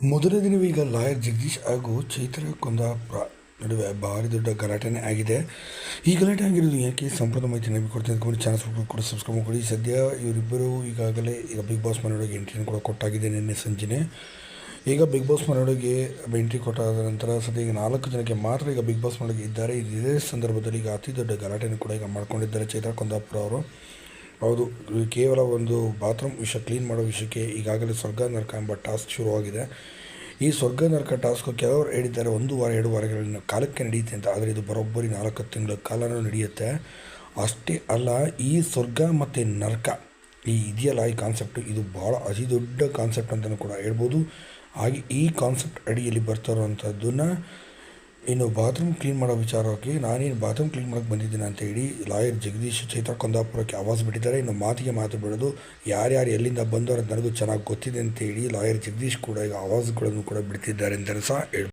ಮೊದಲ ಈಗ ಲಾಯರ್ ಜಗದೀಶ್ ಹಾಗೂ ಚೈತ್ರ ಕುಂದಾಪುರ ನಡುವೆ ಭಾರಿ ದೊಡ್ಡ ಗಲಾಟೆನೇ ಆಗಿದೆ. ಈ ಗಲಾಟೆ ಆಗಿರೋದು ಯಾಕೆ ಸಂಪೂರ್ಣ ಮಾಹಿತಿ ನಮಗೆ ಕೊಡ್ತೀನಿ ಚಾನಲ್ ಸ್ವಲ್ಪ ಕೂಡ ಸಬ್ಸ್ಕ್ರೈಬ್ ಮಾಡಿ ಸದ್ಯ ಇವರಿಬ್ಬರು ಈಗಾಗಲೇ ಈಗ ಬಿಗ್ ಬಾಸ್ ಮನೆಯೊಳಗೆ ಎಂಟ್ರಿನ ಕೂಡ ಕೊಟ್ಟಾಗಿದೆ ನಿನ್ನೆ ಸಂಜೆನೆ. ಈಗ ಬಿಗ್ ಬಾಸ್ ಮನೆಯೊಳಗೆ ಎಂಟ್ರಿ ಕೊಟ್ಟಾದ ನಂತರ ಸದ್ಯ ಈಗ ನಾಲ್ಕು ಜನಕ್ಕೆ ಮಾತ್ರ ಈಗ ಬಿಗ್ ಬಾಸ್ ಮನೆಯೊಳಗೆ ಇದ್ದಾರೆ. ಇದೇ ಸಂದರ್ಭದಲ್ಲಿ ಈಗ ಅತಿ ದೊಡ್ಡ ಗಲಾಟೆಯನ್ನು ಕೂಡ ಈಗ ಮಾಡ್ಕೊಂಡಿದ್ದಾರೆ ಚೈತ್ರ ಕುಂದಾಪುರ ಅವರು. ಹೌದು ಕೇವಲ ಒಂದು ಬಾತ್ರೂಮ್ ವಿಷಯ ಕ್ಲೀನ್ ಮಾಡೋ ವಿಷಯಕ್ಕೆ ಈಗಾಗಲೇ ಸ್ವರ್ಗ ನರಕ ಎಂಬ ಟಾಸ್ಕ್ ಶುರುವಾಗಿದೆ. ಈ ಸ್ವರ್ಗ ನರಕ ಟಾಸ್ಕ್ ಕೆಲವರು ಹೇಳಿದ್ದಾರೆ, ಒಂದು ವಾರ, ಎರಡು ವಾರಗಳನ್ನು ಕಾಲಕ್ಕೆ ನಡೆಯುತ್ತೆ ಅಂತ. ಆದರೆ ಇದು ಬರೋಬ್ಬರಿ ನಾಲ್ಕು ತಿಂಗಳ ಕಾಲನೂ ನಡೆಯುತ್ತೆ. ಅಷ್ಟೇ ಅಲ್ಲ, ಈ ಸ್ವರ್ಗ ಮತ್ತು ನರಕ, ಈ ಇದೆಯಲ್ಲ ಈ ಕಾನ್ಸೆಪ್ಟು, ಇದು ಭಾಳ ಅತಿದೊಡ್ಡ ಕಾನ್ಸೆಪ್ಟ್ ಅಂತಲೂ ಕೂಡ ಹೇಳ್ಬೋದು. ಹಾಗೆ ಈ ಕಾನ್ಸೆಪ್ಟ್ ಅಡಿಯಲ್ಲಿ ಬರ್ತಾ ಇರೋವಂಥದ್ದನ್ನು ಇನ್ನು ಬಾತ್ರೂಮ್ ಕ್ಲೀನ್ ಮಾಡೋ ವಿಚಾರವಾಗಿ ನಾನೇನು ಬಾತ್ರೂಮ್ ಕ್ಲೀನ್ ಮಾಡೋಕ್ಕೆ ಬಂದಿದ್ದೀನಿ ಅಂತ ಹೇಳಿ ಲಾಯರ್ ಜಗದೀಶ್ ಚೈತ್ರ ಕುಂದಾಪುರಕ್ಕೆ ಆವಾಜ್ ಬಿಟ್ಟಿದ್ದಾರೆ. ಇನ್ನು ಮಾತಿಗೆ ಮಾತು ಬಿಡೋದು ಯಾರ್ಯಾರು ಎಲ್ಲಿಂದ ಬಂದವರು ನನಗೂ ಚೆನ್ನಾಗಿ ಗೊತ್ತಿದೆ ಅಂತ ಹೇಳಿ ಲಾಯರ್ ಜಗದೀಶ್ ಕೂಡ ಈಗ ಆವಾಜ್ಗಳನ್ನು ಕೂಡ ಬಿಡ್ತಿದ್ದಾರೆ ಅಂತ ಸಹ ಹೇಳ್ಬೋದು.